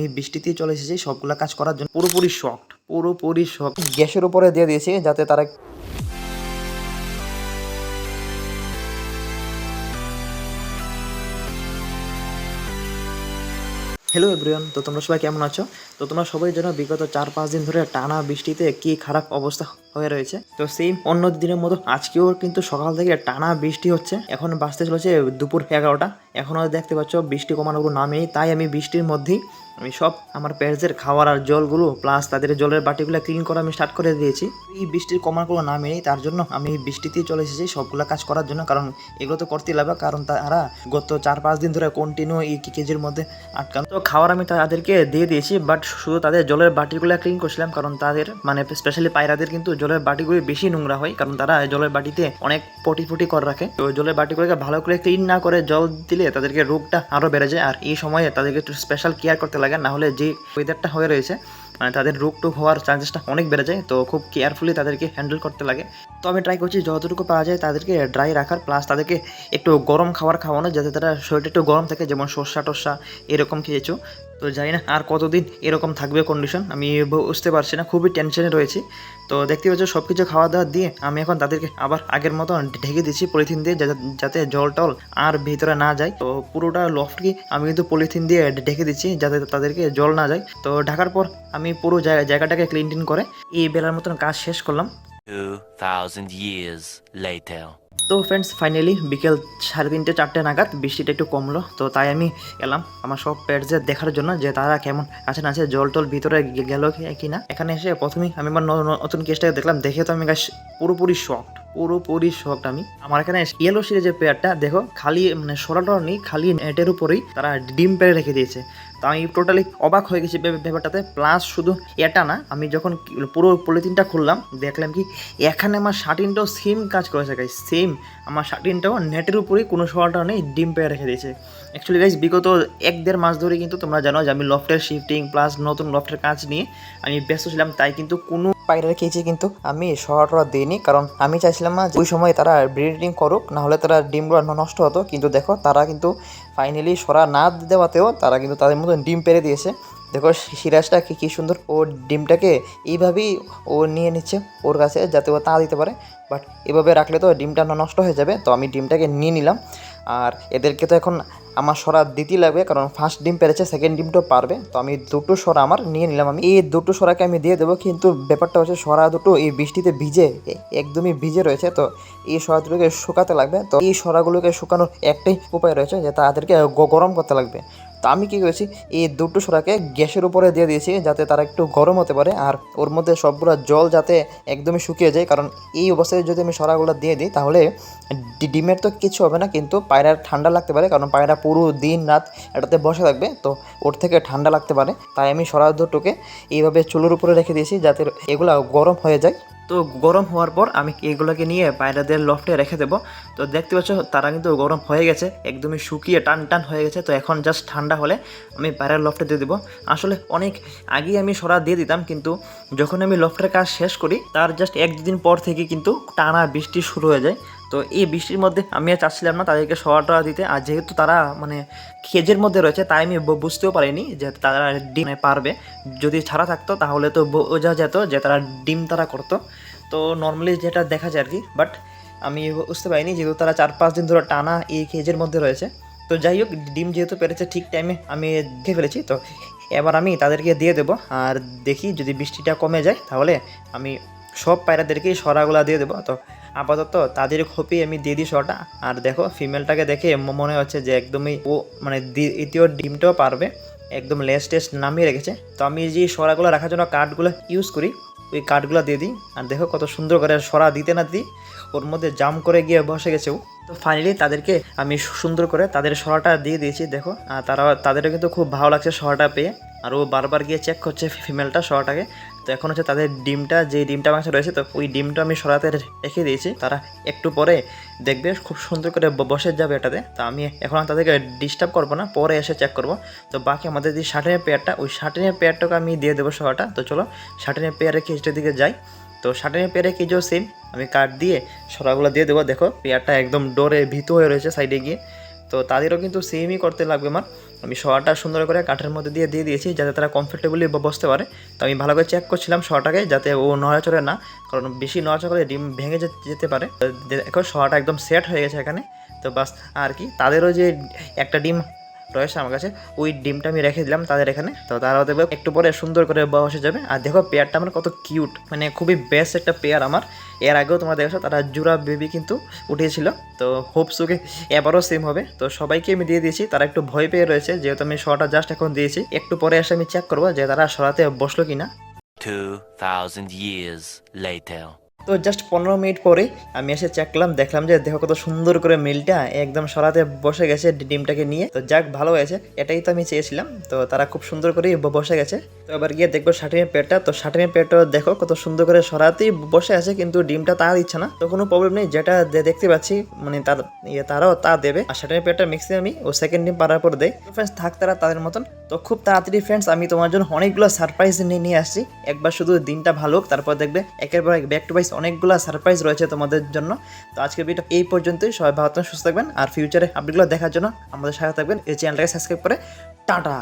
এই বৃষ্টিতেই চলে এসেছি সবগুলো কাজ করার জন্য। পুরোপুরি শক্ট পুরোপুরি শক গ্যাসের উপরে দিয়ে দিয়েছি, যাতে তারা হ্যালো এভরিওয়ান তো তোমরা সবাই কেমন আছো? তো তোমরা সবাই জানো বিগত চার পাঁচ দিন ধরে টানা বৃষ্টিতে কি খারাপ অবস্থা হয়ে রয়েছে? তো সেই অন্য দিনের মতো আজকেও কিন্তু সকাল থেকে টানা বৃষ্টি হচ্ছে। এখন বাঁচতে চলেছে দুপুর এগারোটা। এখনও দেখতে পাচ্ছ বৃষ্টি কমানোর নামেই তাই আমি বৃষ্টির মধ্যেই আমি সব আমার প্যারেজের খাওয়ার আর জলগুলো প্লাস তাদের জলের বাটিগুলো ক্লিন করা আমি স্টার্ট করে দিয়েছি। এই বৃষ্টির কমার কোনো নামে নেই তার জন্য আমি বৃষ্টিতেই চলে এসেছি সবগুলো কাজ করার জন্য, কারণ এগুলো তো করতেই লাগবে, কারণ তারা গত চার পাঁচ দিন ধরে কন্টিনিউ এই কেজির মধ্যে আটকানো। তো খাওয়ার আমি তাদেরকে দিয়ে দিয়েছি বাট শুধু তাদের জলের বাটিগুলো ক্লিন করছিলাম, কারণ তাদের মানে স্পেশালি পায়রাদের কিন্তু জলের বাটিগুলি বেশি নোংরা হয়, কারণ তারা জলের বাটিতে অনেক পটি ফুটি করে রাখে। তো জলের বাটিগুলোকে ভালো করে ক্লিন না করে জল দিলে তাদেরকে রোগটা আরও বেড়ে যায়, আর এই সময়ে তাদেরকে একটু স্পেশাল কেয়ার করতে লাগে। না হলে যে ওয়েদারটা হয়ে রয়েছে মানে তাদের রোগ টোগ হওয়ার চান্সেসটা অনেক বেড়ে যায়, তো খুব কেয়ারফুলি তাদেরকে হ্যান্ডেল করতে লাগে। তো আমি ট্রাই করছি, যতটুকু পাওয়া যায় তাদেরকে ড্রাই রাখার প্লাস তাদেরকে একটু গরম খাবার খাওয়ানো, যাতে তারা শরীরটা একটু গরম থাকে, যেমন সর্ষা টর্ষা এরকম খেয়েছো তো জানি না আর কতদিন এরকম থাকবে কন্ডিশন আমি বুঝতে পারছি না খুবই টেনশনে রয়েছি। তো দেখতে পাচ্ছ সব কিছু খাওয়া দাওয়া দিয়ে আমি এখন তাদেরকে আবার আগের মতো ঢেকে দিচ্ছি পলিথিন দিয়ে যাতে- জল টল আর ভিতরে না যায়। তো পুরোটা লফটকে আমি কিন্তু পলিথিন দিয়ে ঢেকে দিচ্ছি যাতে তাদেরকে জল না যায়। তো ঢাকার পর আমি পুরো জায়গা জায়গাটাকে ক্লিন টিন করে এই বেলার মতন কাজ শেষ করলাম। 2,000 years later. তো ফ্রেন্ডস ফাইনালি বিকেল সাড়ে তিনটে, চারটে নাগাদ বৃষ্টিটা একটু কমলো। তো তাই আমি এলাম আমার সব প্যাটসদের দেখার জন্য যে তারা কেমন আছে না আছে জল টল ভিতরে গেল কি- না। এখানে এসে প্রথমেই আমি আমার নতুন কেসটাকে দেখলাম, দেখে তো আমি গাছ পুরোপুরি শকড পুরোপুরি শকড আমি। আমার এখানে ইয়েলো সিরিজের পেয়ারটা দেখো, খালি মানে সরাটা নেই খালি নেটের উপরেই তারা ডিম পেড়ে রেখে দিয়েছে। তো আমি টোটালি অবাক হয়ে গেছি ব্যাপ- ব্যাপারটাতে। প্লাস শুধু এটা না, আমি যখন পুরো পলিথিনটা খুললাম, দেখলাম কি এখানে আমার শার্টিনটাও সেম কাজ করেছে গাই সেম আমার শার্টিনটাও নেটের উপরেই কোনো সোয়াটাও নেই, ডিম পেয়ে রেখে দিয়েছে। অ্যাকচুয়ালি গাইস বিগত এক দেড় মাস ধরে কিন্তু তোমরা জানো যে আমি লফটের শিফটিং প্লাস নতুন লফটের কাজ নিয়ে আমি ব্যস্ত ছিলাম, তাই কিন্তু কোনো পায়রা কেজি কিন্তু আমি সোয়াটা দিইনি। কারণ আমি চাইছিলাম না ওই সময় তারা ব্রিডিং করুক নাহলে তারা ডিমগুলো নষ্ট হতো। কিন্তু দেখো, তারা কিন্তু ফাইনালি সরা না দেওয়াতেও তারা কিন্তু তাদের মতন ডিম পেরে দিয়েছে। দেখো সিরাজটা কি কী সুন্দর ও ডিমটাকে এইভাবেই ও নিয়ে নিচ্ছে ওর কাছে যাতে ও তা দিতে পারে। বাট এভাবে রাখলে তো ডিমটা নষ্ট হয়ে যাবে, তো আমি ডিমটাকে নিয়ে নিলাম। আর এদেরকে তো এখন আমার সরা দিতেই লাগবে, কারণ ফার্স্ট ডিম পেরেছে সেকেন্ড ডিমটাও পারবে। তো আমি দুটো সরা আমার নিয়ে নিলাম। আমি এই দুটো সরাকে আমি দিয়ে দেবো, কিন্তু ব্যাপারটা হচ্ছে সরা দুটো এই বৃষ্টিতে ভিজে একদমই ভিজে রয়েছে। তো এই সরা দুটোকে শুকাতে লাগবে। তো এই সরাগুলোকে শুকানোর একটাই উপায় রয়েছে যে তাদেরকে গরম করতে লাগবে। তো আমি কী করেছি? এই দুটো সরাকে গ্যাসের উপরে দিয়ে দিয়েছি যাতে তারা একটু গরম হতে পারে আর ওর মধ্যে সবগুলো জল যাতে একদমই শুকিয়ে যায়। কারণ এই অবস্থায় যদি আমি সরাগুলো দিয়ে দিই তাহলে ডিমের তো কিছু হবে না, কিন্তু পায়রার ঠান্ডা লাগতে পারে। কারণ পায়রা পুরো দিন রাত এটাতে বসে থাকবে, তো ওর থেকে ঠান্ডা লাগতে পারে। তাই আমি সরা দুটোকে এইভাবে চুলোর উপরে রেখে দিয়েছি যাতে এগুলো গরম হয়ে যায়। তো গরম হওয়ার পর আমি এগুলোকে নিয়ে পায়রাদের লফটে রেখে দেবো। তো দেখতে পাচ্ছ, তারা কিন্তু গরম হয়ে গেছে, একদমই শুকিয়ে টান টান হয়ে গেছে। তো এখন জাস্ট ঠান্ডা হলে আমি বাইরের লফটে দিয়ে দেবো। আসলে অনেক আগেই আমি সরা দিয়ে দিতাম, কিন্তু যখন আমি লফটের কাজ শেষ করি, তার জাস্ট এক দুদিন পর থেকে কিন্তু টানা বৃষ্টি শুরু হয়ে যায়। তো এই বৃষ্টির মধ্যে আমি আর চাচ্ছিলাম না তাদেরকে সরাটা দিতে। আর যেহেতু তারা মানে খেজের মধ্যে রয়েছে, তাই আমি বুঝতেও পারিনি যে তারা ডিম পারবে। যদি ছাড়া থাকতো, তাহলে তো বোঝা যেত যে তারা ডিম তারা করতো। তো নর্মালি যেটা দেখা যায় আর কি বাট আমি বুঝতে পারিনি যেহেতু তারা চার পাঁচ দিন ধরে টানা এই খেজের মধ্যে রয়েছে। তো যাই হোক, ডিম যেহেতু পেরেছে ঠিক টাইমে আমি দেখে ফেলেছি, তো এবার আমি তাদেরকে দিয়ে দেবো। আর দেখি যদি বৃষ্টিটা কমে যায়, তাহলে আমি সব পায়রাদেরকেই সরাগুলা দিয়ে দেবো। তো আপাতত তাদের খোপি আমি দিয়ে দিই সরটা। আর দেখো ফিমেলটাকে দেখে মনে হচ্ছে যে একদমই ও মানে দ্বিতীয় ডিমটাও পারবে। একদম লেস টেস্ট নামিয়ে রেখেছে। তো আমি যে সরাগুলো রাখার জন্য কার্ডগুলো ইউজ করি, ওই কার্ডগুলো দিয়ে দিই। আর দেখো কত সুন্দর করে সরা দিতে না দিই ওর মধ্যে জাম করে গিয়ে বসে গেছে ও। তো ফাইনালি তাদেরকে আমি সুন্দর করে তাদের সরাটা দিয়ে দিয়েছি, দেখো। আর তারা, তাদেরও কিন্তু খুব ভালো লাগছে সরাটা পেয়ে। আর ও বারবার গিয়ে চেক করছে ফিমেলটা সরাটাকে। তো এখন হচ্ছে তাদের ডিমটা, যে ডিমটা মাংস রয়েছে, তো ওই ডিমটা আমি সরাতে রেখে দিয়েছি। তারা একটু পরে দেখবে, খুব সুন্দর করে বসে যাবে এটাতে। তো আমি এখন তাদেরকে ডিস্টার্ব করব না, পরে এসে চেক করব। তো বাকি আমাদের যে শার্টিনের পেয়ারটা ওই শার্টিনের পেয়ারটাকে আমি দিয়ে দেবো সরাটা। তো চলো শার্টিনের পেয়ারের কেজটার দিকে যাই। তো শার্টিনের পেয়ারের কেজও সেম আমি কাট দিয়ে সরাগুলো দিয়ে দেবো, দেখো। পেয়ারটা একদম ডোরে ভীত হয়ে রয়েছে সাইডে গিয়ে। তো তাদেরও কিন্তু সেমই করতে লাগবে আমার। আমি শোয়াটা সুন্দর করে কাঠের মধ্যে দিয়ে দিয়ে দিয়েছি, যাতে তারা কমফোর্টেবলি বসতে পারে। তো আমি ভালো করে চেক করছিলাম শোয়াটাকে যাতে ও নড়াচড়ে না, কারণ বেশি নড়াচড়া করে ডিম ভেঙে যেতে পারে। দেখো শোয়াটা একদম সেট হয়ে গেছে এখানে। তো বাস, আর কি? তাদেরও যে একটা ডিম রয়েছে আমার কাছে। ওই ডিমটা আমি রেখে দিলাম তাদের এখানে। তো তারাও দেখবে একটু পরে সুন্দর করে বসে যাবে। আর দেখো পেয়ারটা আমার কত কিউট মানে খুবই বেস্ট একটা পেয়ার আমার। এর আগেও তোমরা দেখেছ তারা জুরা বেবি কিন্তু উঠিয়েছিল। তো হোপ সুকে এবারও সেম হবে। তো সবাইকে আমি দিয়ে দিয়েছি তারা একটু ভয় পেয়ে রয়েছে যেহেতু আমি শোটা জাস্ট এখন দিয়েছি। একটু পরে এসে আমি চেক করব যে তারা সরাতে বসল কিনা। 2,000 years later. তো জাস্ট পনেরো মিনিট পরে আমি এসে চেক করলাম দেখলাম যে দেখো কত সুন্দর করে মিলটা একদম সরাতে বসে গেছে ডিমটাকে নিয়ে। তো যাক ভালো হয়েছে এটাই তো আমি চেয়েছিলাম। তো তারা খুব সুন্দর করেই ব- বসে গেছে। তো এবার গিয়ে দেখব ষাটিনের পেটটা। তো ষাটিনের পেটটা দেখো কত সুন্দর করে সরাতেই বসে আছে কিন্তু ডিমটা তা দিচ্ছে না। তো কোনো প্রবলেম নেই যেটা দেখতে পাচ্ছি মানে তার ইয়ে তারাও তা দেবে। আর ষাটিনের পেটটা ম্যাক্সিমাম আমি ও সেকেন্ড ডিম পারার পর দেয় ফ্রেন্ডস থাক তারা তাদের মতন। তো খুব তাড়াতাড়ি ফ্রেন্ডস আমি তোমার জন্য অনেকগুলো সারপ্রাইজ নিয়ে নিয়ে আসছি। একবার শুধু দিনটা ভালো হোক, তারপর দেখবে একের পর এক ব্যাক টু বাইস অনেকগুলো সারপ্রাইজ রয়েছে তোমাদের জন্য। তো আজকের ভিডিও এই পর্যন্তই। সবাই ভালো থাকবেন, সুস্থ থাকবেন আর ফিউচারে আপডেটগুলো দেখার জন্য আমাদের সাথে থাকবেন। এই চ্যানেলটাকে সাবস্ক্রাইব করে। টাটা!